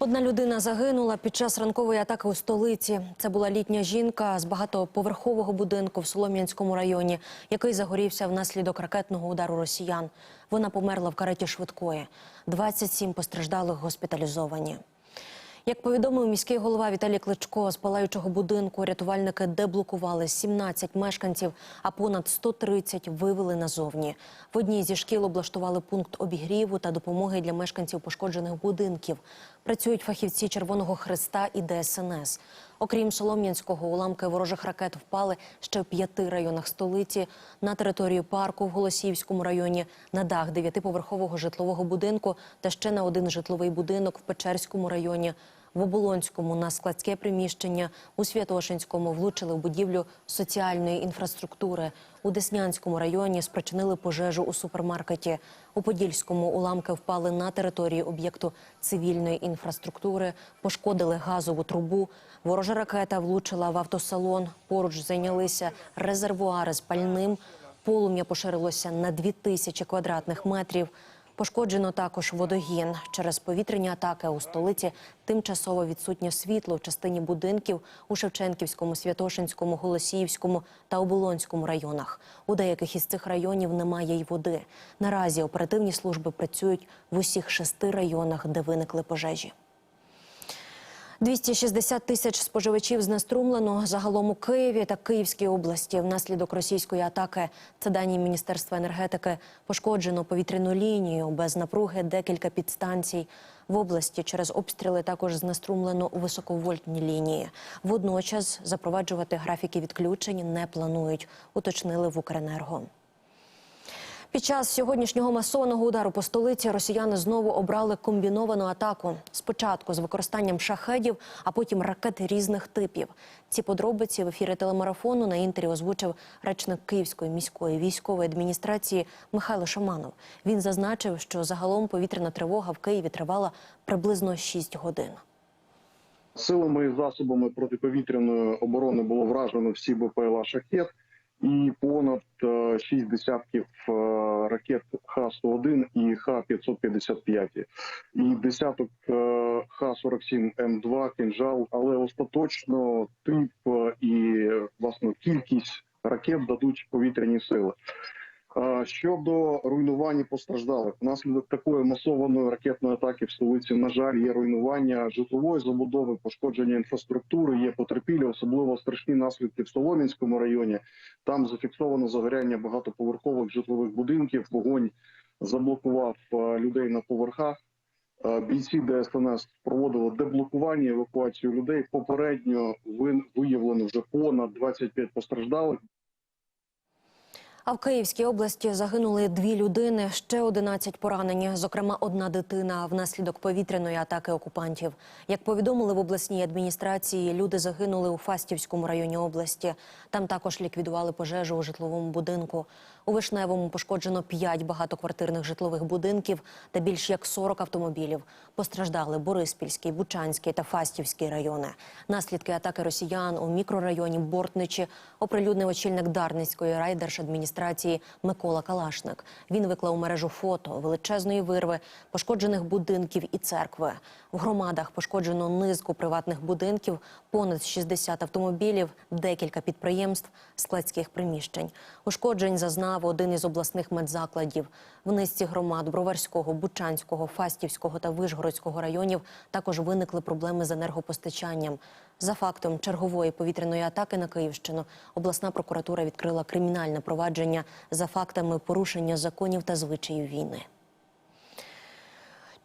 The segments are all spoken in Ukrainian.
Одна людина загинула під час ранкової атаки у столиці. Це була літня жінка з багатоповерхового будинку в Солом'янському районі, який загорівся внаслідок ракетного удару росіян. Вона померла в кареті швидкої. 27 постраждалих госпіталізовані. Як повідомив міський голова Віталій Кличко, з палаючого будинку рятувальники деблокували 17 мешканців, а понад 130 вивели назовні. В одній зі шкіл облаштували пункт обігріву та допомоги для мешканців пошкоджених будинків. Працюють фахівці Червоного Христа і ДСНС. Окрім Солом'янського, уламки ворожих ракет впали ще в п'яти районах столиці, на територію парку в Голосіївському районі, на дах дев'ятиповерхового житлового будинку та ще на один житловий будинок в Печерському районі. В Оболонському на складське приміщення, у Святошинському влучили в будівлю соціальної інфраструктури. У Деснянському районі спричинили пожежу у супермаркеті. У Подільському уламки впали на території об'єкту цивільної інфраструктури, пошкодили газову трубу. Ворожа ракета влучила в автосалон. Поруч зайнялися резервуари з пальним. Полум'я поширилося на 2000 квадратних метрів. Пошкоджено також водогін. Через повітряні атаки у столиці тимчасово відсутнє світло в частині будинків у Шевченківському, Святошинському, Голосіївському та Оболонському районах. У деяких із цих районів немає й води. Наразі оперативні служби працюють в усіх шести районах, де виникли пожежі. 260 тисяч споживачів знеструмлено загалом у Києві та Київській області внаслідок російської атаки. Це дані Міністерства енергетики. Пошкоджено повітряну лінію без напруги декілька підстанцій. В області через обстріли також знеструмлено високовольтні лінії. Водночас запроваджувати графіки відключень не планують, уточнили в Укренерго. Під час сьогоднішнього масованого удару по столиці росіяни знову обрали комбіновану атаку. Спочатку з використанням шахедів, а потім ракет різних типів. Ці подробиці в ефірі телемарафону на інтері озвучив речник Київської міської військової адміністрації Михайло Шаманов. Він зазначив, що загалом повітряна тривога в Києві тривала приблизно 6 годин. Силами і засобами протиповітряної оборони було вражено всі БПЛА шахет і понад е, шість десятків е, ракет Х-101 і Х-555. І десяток е, Х-47М2, «Кінжал», але остаточно тип і власне кількість ракет дадуть повітряні сили. Щодо руйнувань постраждалих, внаслідок такої масованої ракетної атаки в столиці, на жаль, є руйнування житлової забудови, пошкодження інфраструктури, є потерпілі, особливо страшні наслідки в Солом'янському районі. Там зафіксовано загоряння багатоповерхових житлових будинків. Вогонь заблокував людей на поверхах. Бійці ДСНС проводили деблокування, евакуацію людей. Попередньо ви- виявлено вже понад 25 постраждалих. А в Київській області загинули дві людини, ще 11 поранені, зокрема одна дитина внаслідок повітряної атаки окупантів. Як повідомили в обласній адміністрації, люди загинули у Фастівському районі області. Там також ліквідували пожежу у житловому будинку. У Вишневому пошкоджено 5 багатоквартирних житлових будинків та більш як 40 автомобілів. Постраждали Бориспільський, Бучанський та Фастівський райони. Наслідки атаки росіян у мікрорайоні Бортничі оприлюднив очільник Дарницької райдержадміністрації Микола Калашник. Він виклав у мережу фото величезної вирви, пошкоджених будинків і церкви. В громадах пошкоджено низку приватних будинків, понад 60 автомобілів, декілька підприємств, складських приміщень. Ушкоджень зазнав один із обласних медзакладів. В низці громад Броварського, Бучанського, Фастівського та Вишгородського районів також виникли проблеми з енергопостачанням. За фактом чергової повітряної атаки на Київщину обласна прокуратура відкрила кримінальне провадження за фактами порушення законів та звичаїв війни.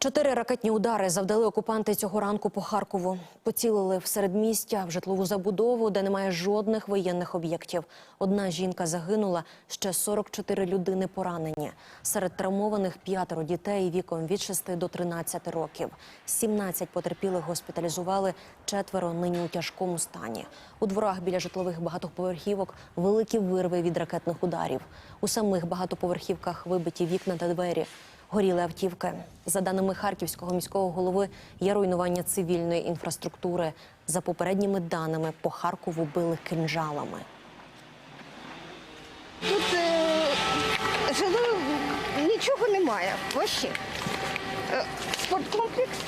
Чотири ракетні удари завдали окупанти цього ранку по Харкову. Поцілили в середмістя в житлову забудову, де немає жодних воєнних об'єктів. Одна жінка загинула, ще 44 людини поранені. Серед травмованих п'ятеро дітей віком від 6 до 13 років. 17 потерпілих госпіталізували, четверо нині у тяжкому стані. У дворах біля житлових багатоповерхівок великі вирви від ракетних ударів. У самих багатоповерхівках вибиті вікна та двері. Горіли автівки. За даними харківського міського голови, є руйнування цивільної інфраструктури. За попередніми даними, по Харкову били кинжалами. Тут е, жили нічого немає. Вообще. Е, спорткомплекс,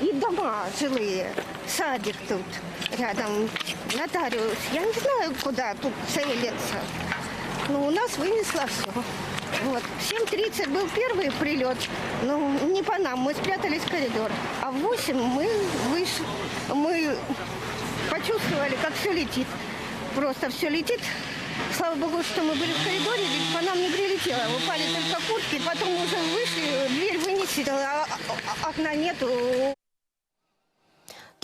И дома жилые, садик тут рядом, нотариус. Я не знаю, куда тут целиться. Но у нас вынесло все. Вот. В 7.30 был первый прилет, но не по нам, мы спрятались в коридор. А в 8 мы вышли, мы почувствовали, как все летит. Просто все летит. Слава богу, что мы были в коридоре, ведь по нам не прилетело. Упали только куртки, потом уже вышли, дверь вынесена, а а- окна нету.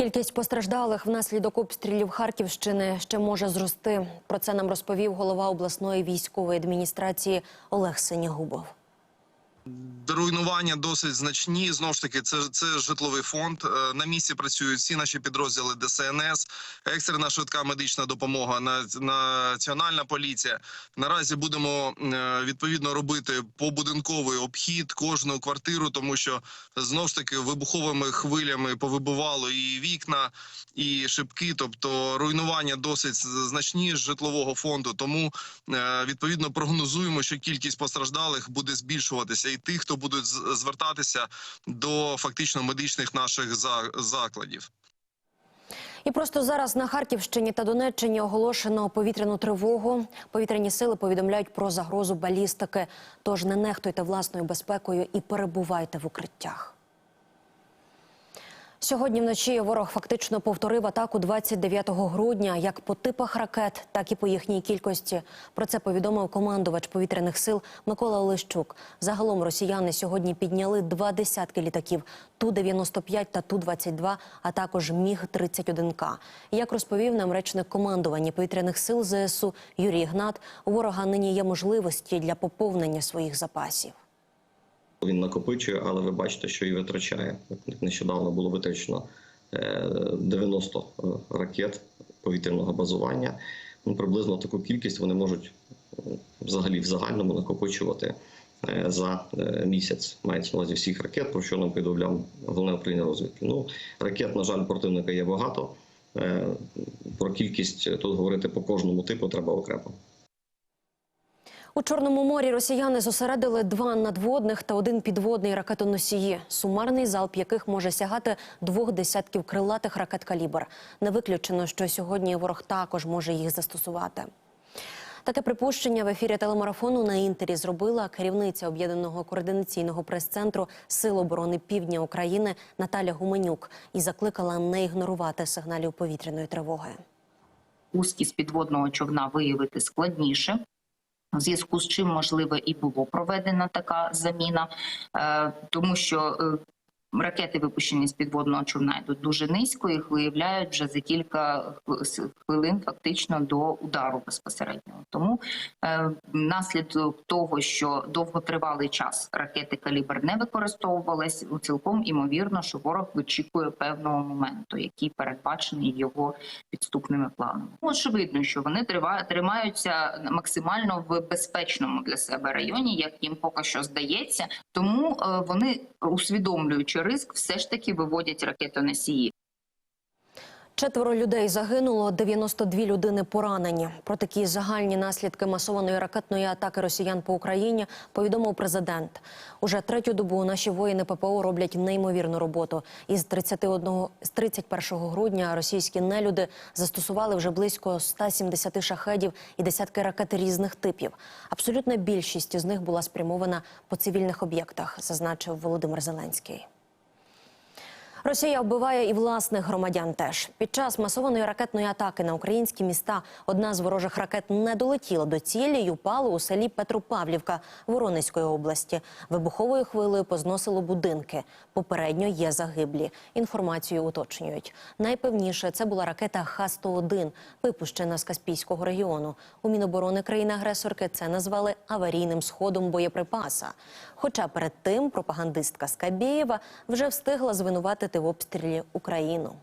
Кількість постраждалих внаслідок обстрілів Харківщини ще може зрости. Про це нам розповів голова обласної військової адміністрації Олег Синягубов. Руйнування досить значні. Знову ж таки, це це житловий фонд. Е, На місці працюють всі наші підрозділи ДСНС, екстрена швидка медична допомога, національна поліція. Наразі будемо е, відповідно робити побудинковий обхід кожну квартиру, тому що знову ж таки вибуховими хвилями повибивало і вікна, і шибки. Тобто руйнування досить значні з житлового фонду. Тому е, відповідно прогнозуємо, що кількість постраждалих буде збільшуватися, і тих, хто будуть звертатися до фактично медичних наших за- закладів. І просто зараз на Харківщині та Донеччині оголошено повітряну тривогу. Повітряні сили повідомляють про загрозу балістики. Тож не нехтуйте власною безпекою і перебувайте в укриттях. Сьогодні вночі ворог фактично повторив атаку 29 грудня як по типах ракет, так і по їхній кількості. Про це повідомив командувач повітряних сил Микола Олещук. Загалом росіяни сьогодні підняли два десятки літаків Ту-95 та Ту-22, а також Міг-31К. Як розповів нам речник командування повітряних сил ЗСУ Юрій Гнат, у ворога нині є можливості для поповнення своїх запасів. Він накопичує, але ви бачите, що і витрачає. Нещодавно було витрачено е, 90 ракет повітряного базування. Ну, приблизно таку кількість вони можуть е, взагалі в загальному накопичувати е, за е, місяць. Мається на увазі всіх ракет, про що нам повідомляв головне управління розвідки. Ну, ракет, на жаль, противника є багато. Е, Про кількість тут говорити по кожному типу треба окремо. У Чорному морі росіяни зосередили два надводних та один підводний ракетоносії, сумарний залп яких може сягати двох десятків крилатих ракет калібр. Не виключено, що сьогодні ворог також може їх застосувати. Таке припущення в ефірі телемарафону на інтері зробила керівниця об'єднаного координаційного прес-центру Сил оборони Півдня України Наталя Гуменюк і закликала не ігнорувати сигналів повітряної тривоги. Узкість підводного човна виявити складніше. В зв'язку з чим можливо і було проведена така заміна, е, тому що е, ракети, випущені з підводного човна, йдуть дуже низько, їх виявляють вже за кілька хвилин, фактично до удару безпосереднього. Тому е, наслідок того, що довготривалий час ракети калібр не використовувались, цілком імовірно, що ворог вичікує певного моменту, який передбачений його підступними планами. Очевидно, що вони тримаються максимально в безпечному для себе районі, як їм поки що здається. Тому е, вони, усвідомлюючи ризик, все ж таки виводять ракетоносії. Четверо людей загинуло, 92 людини поранені. Про такі загальні наслідки масованої ракетної атаки росіян по Україні повідомив президент. Уже третю добу наші воїни ППО роблять неймовірну роботу. Із 31, з 31 грудня російські нелюди застосували вже близько 170 шахедів і десятки ракет різних типів. Абсолютна більшість з них була спрямована по цивільних об'єктах, зазначив Володимир Зеленський. Росія вбиває і власних громадян. Теж під час масованої ракетної атаки на українські міста одна з ворожих ракет не долетіла до цілі й упала у селі Петропавлівка Воронезької області. Вибуховою хвилею позносило будинки. Попередньо є загиблі. Інформацію уточнюють. Найпевніше це була ракета Х-101, випущена з Каспійського регіону. У Міноборони країни-агресорки це назвали аварійним сходом боєприпаса. Хоча перед тим пропагандистка Скабєєва вже встигла звинуватити в обстрілі Україну.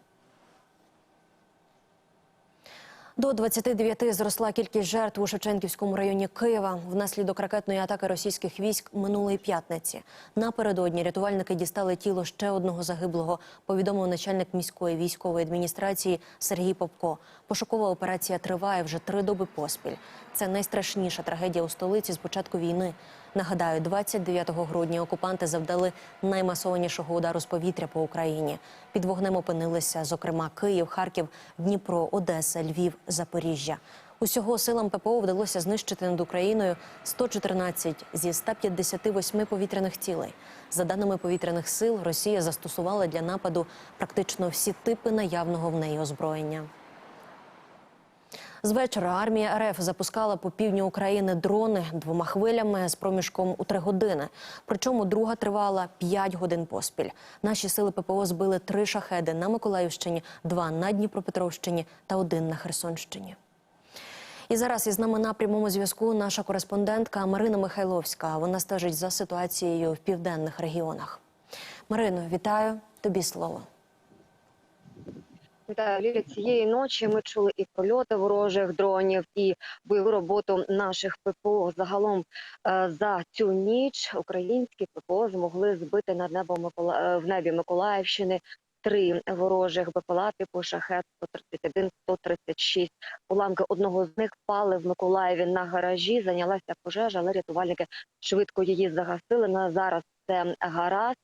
До 29 зросла кількість жертв у Шевченківському районі Києва внаслідок ракетної атаки російських військ минулої п'ятниці. Напередодні рятувальники дістали тіло ще одного загиблого. Повідомив начальник міської військової адміністрації Сергій Попко. Пошукова операція триває вже три доби поспіль. Це найстрашніша трагедія у столиці з початку війни. Нагадаю, 29 грудня окупанти завдали наймасованішого удару з повітря по Україні. Під вогнем опинилися, зокрема, Київ, Харків, Дніпро, Одеса, Львів, Запоріжжя. Усього силам ППО вдалося знищити над Україною 114 зі 158 повітряних цілей. За даними повітряних сил, Росія застосувала для нападу практично всі типи наявного в неї озброєння. З вечора армія РФ запускала по півдню України дрони двома хвилями з проміжком у три години. Причому друга тривала п'ять годин поспіль. Наші сили ППО збили три шахеди на Миколаївщині, два на Дніпропетровщині та один на Херсонщині. І зараз із нами на прямому зв'язку наша кореспондентка Марина Михайловська. Вона стежить за ситуацією в південних регіонах. Марино, вітаю тобі слово. Лілі. Цієї ночі ми чули і прольоти ворожих дронів, і бойову роботу наших ППО. Загалом е, за цю ніч українські ППО змогли збити над небом Микола... е, в небі Миколаївщини три ворожих БПЛА типу шахет 131 136 Уламки одного з них впали в Миколаєві на гаражі. Зайнялася пожежа, але рятувальники швидко її загасили. На зараз це гаразд.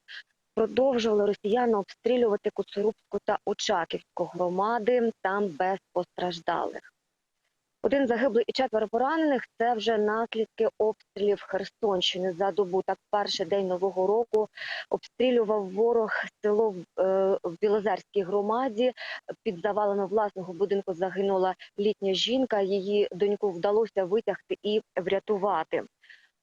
Продовжували росіяни обстрілювати Коцурубську та Очаківську громади там без постраждалих. Один загиблий і четверо поранених це вже наслідки обстрілів Херсонщини за добу. Так, перший день нового року обстрілював ворог село в, е, Білозерській громаді. Під завалами власного будинку загинула літня жінка. Її доньку вдалося витягти і врятувати.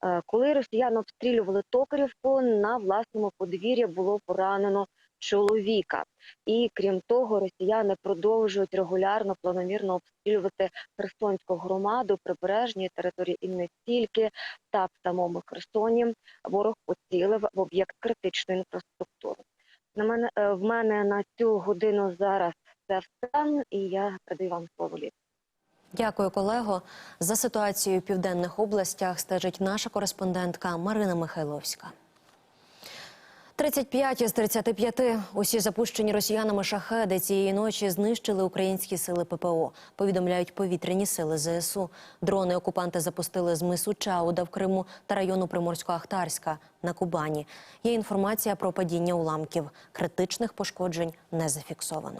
Е, Коли росіяни обстрілювали Токарівку, на власному подвір'ї було поранено чоловіка. І крім того, росіяни продовжують регулярно планомірно обстрілювати Херсонську громаду, прибережні території і не тільки. Так, в самому Херсоні ворог поцілив в об'єкт критичної інфраструктури. На мене е, в мене на цю годину зараз це все, і я передаю вам слово Лі. Дякую, колего. За ситуацією в південних областях стежить наша кореспондентка Марина Михайловська. 35 із 35 усі запущені росіянами шахеди цієї ночі знищили українські сили ППО. Повідомляють повітряні сили ЗСУ. Дрони окупанти запустили з мису Чауда в Криму та району Приморсько-Ахтарська на Кубані. Є інформація про падіння уламків. Критичних пошкоджень не зафіксовано.